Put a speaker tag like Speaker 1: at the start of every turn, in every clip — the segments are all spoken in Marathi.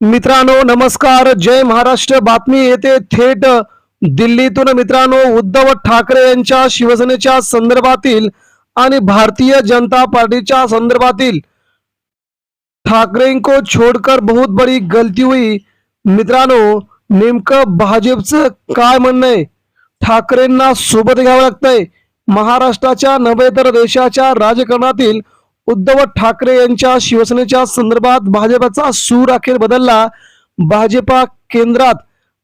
Speaker 1: मित्रांनो नमस्कार. जय महाराष्ट्र. बातमी येते थेट दिल्लीतून. मित्रांनो उद्धव ठाकरे यांच्या शिवसेनेच्या संदर्भातील आणि भारतीय जनता पार्टीच्या संदर्भातील ठाकरे को छोडकर बहुत बड़ी गलती हुई. मित्रांनो नेमकं भाजपचं काय म्हणणं आहे? ठाकरेंना सोबत घ्यावं लागतंय. महाराष्ट्राच्या नव्हे तर देशाच्या राजकारणातील उद्धव ठाकरे यांच्या शिवसेनेच्या संदर्भात भाजपचा सूर अखेर बदलला. भाजपा केंद्रात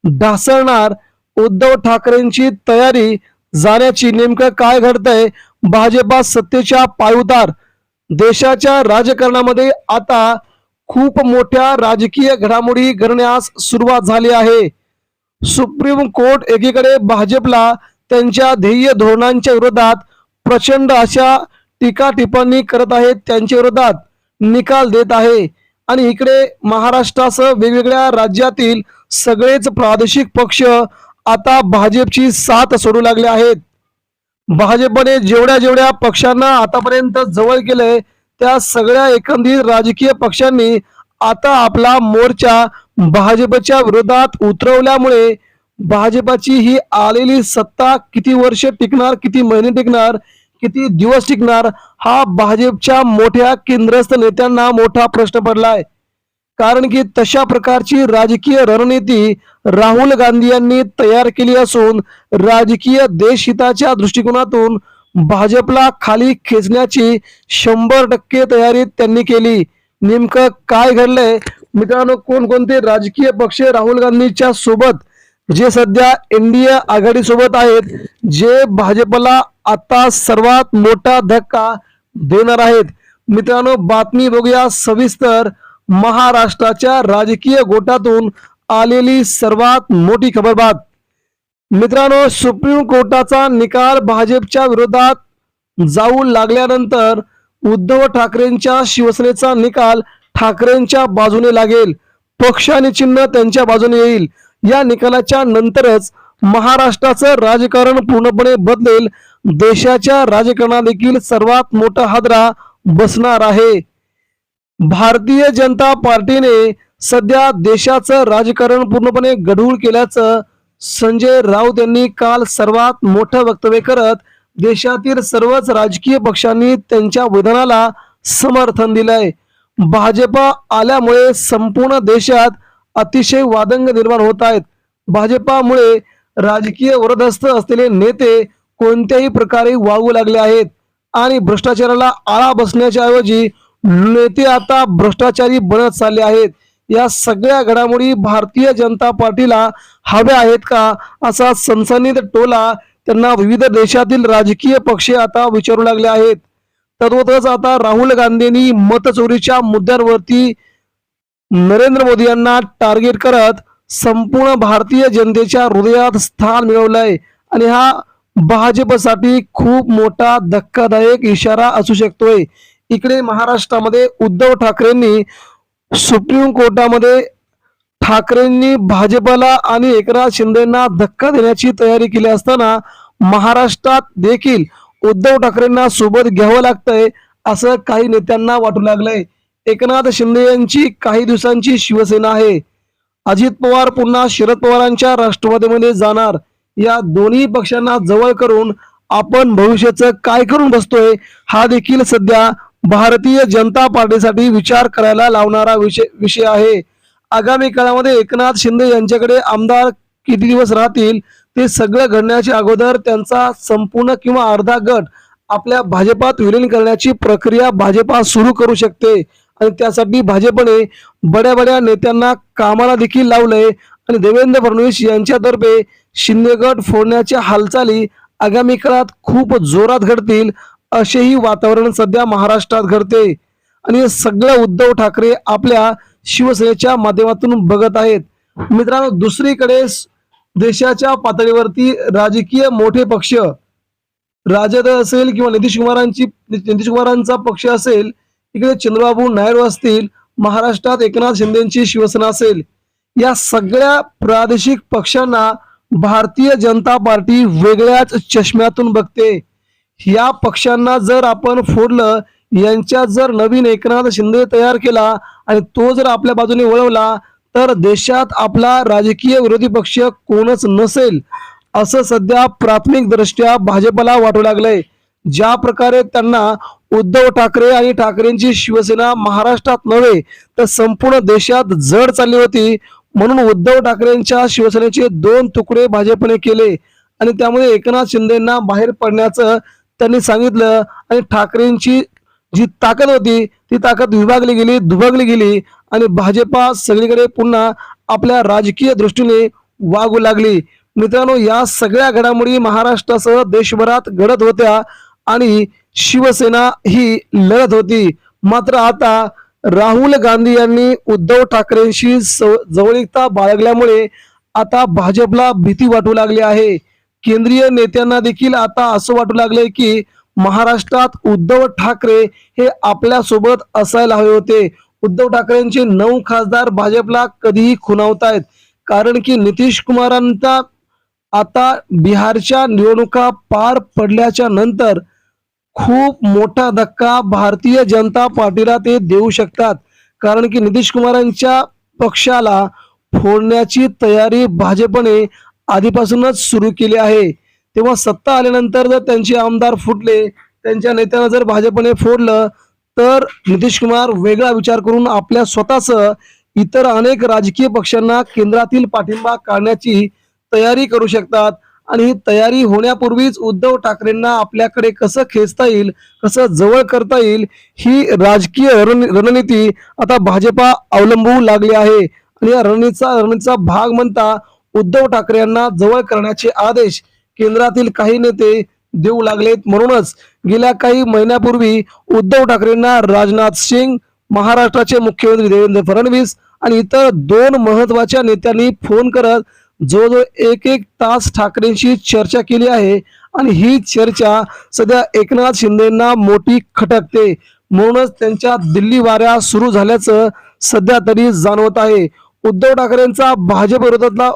Speaker 1: ढासळणार उद्धव ठाकरेंची तयारी जाण्याची नेमकं काय घडतंय? भाजपा सत्तेच्या पायउतार देशाच्या राजकारणामध्ये आता खूप मोठ्या राजकीय घडामोडी घडण्यास सुरुवात झाली आहे. सुप्रीम कोर्ट एकीकडे भाजपला त्यांच्या ध्येय धोरणांच्या विरोधात प्रचंड अशा टीका टिप्पणी करत आहेत त्यांच्या विरोधात निकाल देत आहे. आणि इकडे महाराष्ट्रासह वेगवेगळ्या राज्यातील सगळेच प्रादेशिक पक्ष आता भाजपची साथ सोडू लागले आहेत. भाजपने जेवढ्या जेवढ्या पक्षांना आतापर्यंत जवळ केलंय त्या सगळ्या एकंदरीत राजकीय पक्षांनी आता आपला मोर्चा भाजपच्या विरोधात उतरवल्यामुळे भाजपाची ही आलेली सत्ता किती वर्ष टिकणार किती महिने टिकणार किती दिवस टिकणार? हा भाजपच्या मोठ्या केंद्रस्थ नेत्यांना मोठा प्रश्न पडलाय. कारण की तशा प्रकारची राजकीय रणनीती राहुल गांधी यांनी तयार केली असून राजकीय देशहिताच्या दृष्टिकोनातून भाजपला खाली खेचण्याची शंभर टक्के तयारी त्यांनी केली. नेमकं काय घडलंय? मित्रांनो कोणकोणते राजकीय पक्ष राहुल गांधीच्या सोबत जे सध्या एनडीए आघाडी सोबत आहेत जे भाजपला आता सर्वात मोठा धक्का देणार आहेत. मित्रांनो बातमी बघूया सविस्तर. महाराष्ट्राच्या राजकीय गोटातून आलेली सर्वात मोठी खबरबात. मित्रांनो सुप्रीम कोर्टाचा निकाल भाजपच्या विरोधात जाऊ लागल्यानंतर उद्धव ठाकरेंच्या शिवसेनेचा निकाल ठाकरेंच्या बाजूने लागेल. पक्ष आणि चिन्ह त्यांच्या बाजूने येईल. या निकालाच्या नंतरच महाराष्ट्राचं राजकारण पूर्णपणे बदलेल. देशाच्या राजकारणात देखील सर्वात मोठा हादरा बसणार आहे. भारतीय जनता पार्टीने सध्या देशाचं राजकारण पूर्णपणे गढूळ केल्याचं संजय राऊत यांनी काल सर्वात मोठं वक्तव्य करत देशातील सर्वच राजकीय पक्षांनी त्यांच्या विधानाला समर्थन दिलंय. भाजप आल्यामुळे संपूर्ण देशात अतिशय वादंग निर्माण होत आहेत. भाजपामुळे राजकीय वरदस्त असलेले नेते कोणत्याही प्रकारे वागू लागले आहेत. आणि भ्रष्टाचाराला आळा बसण्याच्या ऐवजी नेते आता भ्रष्टाचारी बनत चालले आहेत. या सगळ्या घडामोडी भारतीय जनता पार्टीला हव्या आहेत का? असा सनसनीत टोला त्यांना विविध देशातील राजकीय पक्ष आता विचारू लागले आहेत. तद्वतच आता राहुल गांधींनी मतचोरीच्या मुद्द्यांवरती नरेंद्र मोदी यांना टार्गेट करत संपूर्ण भारतीय जनतेच्या हृदयात स्थान मिळवलंय. आणि हा भाजपसाठी खूप मोठा धक्कादायक इशारा असू शकतोय. इकडे महाराष्ट्रामध्ये उद्धव ठाकरेंनी सुप्रीम कोर्टामध्ये ठाकरेंनी भाजपला आणि एकनाथ शिंदेना धक्का देण्याची तयारी केली असताना महाराष्ट्रात देखील उद्धव ठाकरेंना सोबत घ्यावं लागतंय असं काही नेत्यांना वाटू लागलंय. एकनाथ शिंदे यांची काही दिवसांची शिवसेना आहे. अजित पवार पुन्हा शरद पवारांच्या राष्ट्रवादीमध्ये जाणार. या दोन्ही पक्षांना जवळ करून आपण भविष्याचं काय करून बसतोय हा देखील सध्या भारतीय जनता पार्टीसाठी विचार करायला लावणारा विषय विषय आहे. आगामी काळामध्ये एकनाथ शिंदे यांच्याकडे आमदार किती दिवस राहतील ते सगळं घडण्याच्या अगोदर त्यांचा संपूर्ण किंवा अर्धा गट आपल्या भाजपात विलीन करण्याची प्रक्रिया भाजपा सुरू करू शकते. आणि त्यासाठी भाजपने बड्या बड्या नेत्यांना कामाला देखील लावलंय. आणि देवेंद्र फडणवीस यांच्यातर्फे शिंदे गट फोडण्याच्या हालचाली आगामी काळात खूप जोरात घडतील असेही वातावरण सध्या महाराष्ट्रात घडते. आणि हे सगळं उद्धव ठाकरे आपल्या शिवसेनेच्या माध्यमातून बघत आहेत. मित्रांनो दुसरीकडे देशाच्या पातळीवरती राजकीय मोठे पक्ष राजद असेल किंवा नितीश कुमारांची नितीश कुमारांचा पक्ष असेल इकडे चंद्रबाबू नायडू असतील महाराष्ट्रात एकनाथ शिंदेची शिवसेना असेल या सगळ्या प्रादेशिक पक्षांना भारतीय जनता पार्टी वेगळ्याच चष्म्यातून बघते. या पक्षांना जर आपण फोडलं यांच्यात जर नवीन एकनाथ शिंदे तयार केला आणि तो जर आपल्या बाजूने वळवला तर देशात आपला राजकीय विरोधी पक्ष कोणच नसेल असं सध्या प्राथमिक दृष्ट्या भाजपला वाटू लागलंय. ज्या प्रकारे त्यांना उद्धव ठाकरे आणि ठाकरेंची शिवसेना महाराष्ट्रात नव्हे तर संपूर्ण देशात जड चालली होती. म्हणून उद्धव ठाकरेंच्या शिवसेनेचे दोन तुकडे भाजपने केले आणि त्यामुळे एकनाथ शिंदेना बाहेर पडण्याचं त्यांनी सांगितलं आणि ठाकरेंची जी ताकद होती ती ताकद विभागली गेली दुभगली गेली आणि भाजपा सगळीकडे पुन्हा आपल्या राजकीय दृष्टीने वागू लागली. मित्रांनो या सगळ्या घडामोडी महाराष्ट्रासह देशभरात घडत होत्या आणि शिवसेना ही लढत होती. मात्र आता राहुल गांधी यांनी उद्धव ठाकरेंशी जवळीकता बाळगल्यामुळे आता भाजपला भीती वाटू लागली आहे. केंद्रीय नेत्यांना देखील आता असं वाटू लागलंय की महाराष्ट्रात उद्धव ठाकरे हे आपल्यासोबत असायला हवे होते. उद्धव ठाकरेंचे नऊ खासदार भाजपला कधीही खुणावतायत. कारण की नितीश कुमारांचा आता बिहारच्या निवडणुका पार पडल्याच्या नंतर खूप मोठा धक्का भारतीय जनता पार्टीला ते देऊ शकतात. कारण की नितीश कुमारांच्या पक्षाला फोडण्याची तयारी भाजपने आधीपासूनच सुरू केली आहे. तेव्हा सत्ता आल्यानंतर जर त्यांचे आमदार फुटले त्यांच्या नेत्यांना जर भाजपने फोडलं तर नितीश कुमार वेगळा विचार करून आपल्या स्वतःसह इतर अनेक राजकीय पक्षांना केंद्रातील पाठिंबा काढण्याची तयारी करू शकतात. आणि ही तयारी होण्यापूर्वीच उद्धव ठाकरेंना आपल्याकडे कसं खेचता येईल कसं जवळ करता येईल ही राजकीय रण- रणनीती आता भाजपा अवलंबू लागली आहे. आणि या रणनीतीचा रणनीतीचा भाग म्हणता उद्धव ठाकरे यांना जवळ करण्याचे आदेश केंद्रातील काही नेते देऊ लागलेत. म्हणूनच गेल्या काही महिन्यापूर्वी उद्धव ठाकरेंना राजनाथ सिंग महाराष्ट्राचे मुख्यमंत्री देवेंद्र फडणवीस आणि इतर दोन महत्त्वाच्या नेत्यांनी फोन करत जवळजवळ एक एक तास ठाकरेंशी चर्चा केली आहे आणि ही चर्चा सध्या एकनाथ शिंदेना मोठी खटकते. म्हणूनच त्यांच्या दिल्ली वाऱ्या सुरू झाल्याचं सध्या तरी जाणवत आहे. उद्धव ठाकरेंचा भाजप विरोधातला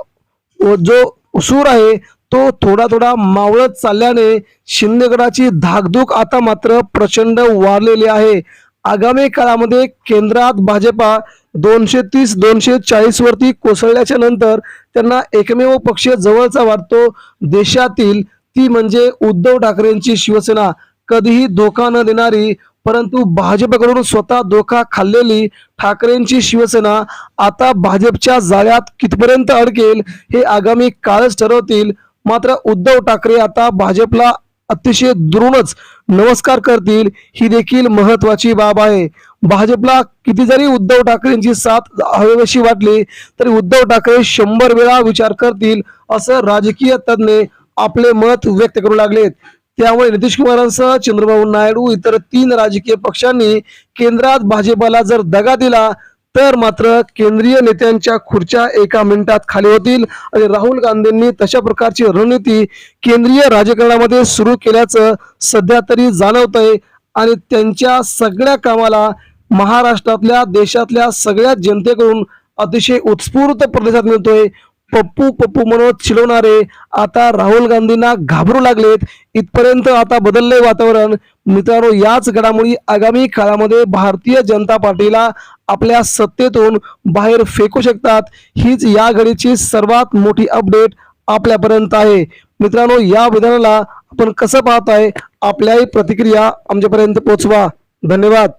Speaker 1: जो सूर आहे तो थोडा थोडा मावळत चालल्याने शिंदेगडाची धाकधूक आता मात्र प्रचंड वाढलेली आहे. आगामी काळामध्ये केंद्रात भाजपा दोनशे तीस दोनशे चाळीस वरती कोसळल्याच्या नंतर त्यांना एकमेव पक्ष जवळचा वाटतो. देशातील ती म्हणजे उद्धव ठाकरेंची शिवसेना. कधीही धोका न देणारी परंतु भाजपकडून स्वतः धोका खाल्लेली ठाकरेंची शिवसेना आता भाजपच्या जाळ्यात कितपर्यंत अडकेल हे आगामी काळच ठरवतील. मात्र उद्धव ठाकरे आता भाजपला अतिशय दुरूनच नमस्कार करतील. ही देखील महत्वाची बाब आहे. भाजपला किती जरी उद्धव ठाकरेंची साथ हवेवशी वाटली तरी उद्धव ठाकरे शंभर वेळा विचार करतील असं राजकीय तज्ज्ञ आपले मत व्यक्त करू लागलेत. त्यामुळे नितीश कुमारांसह चंद्रबाबू नायडू इतर तीन राजकीय पक्षांनी केंद्रात भाजपला जर दगा दिला तर मात्र केंद्रीय नेत्यांच्या खुर्च्या एका मिनिटात खाली होतील. आणि राहुल गांधींनी तशा प्रकारची रणनीती केंद्रीय राजकारणामध्ये सुरू केल्याचं सध्या तरी जाणवत आहे आणि त्यांच्या सगळ्या कामाला महाराष्ट्रातल्या देशातल्या सगळ्या जनतेकडून अतिशय उत्स्फूर्त प्रतिसाद मिळतोय. पप्पू पप्पू म्हणत चिडवणारे आता राहुल गांधींना घाबरू लागलेत. इथपर्यंत आता बदलले वातावरण. मित्रांनो याच घडामोडी आगामी काळामध्ये भारतीय जनता पार्टीला आपल्या सत्तेतून बाहेर फेकू शकतात. हीच या घडीची सर्वात मोठी अपडेट आपल्यापर्यंत आहे. मित्रांनो या विधानाला आपण कसं पाहत आहे आपल्याही प्रतिक्रिया आमच्यापर्यंत पोहोचवा धन्यवाद.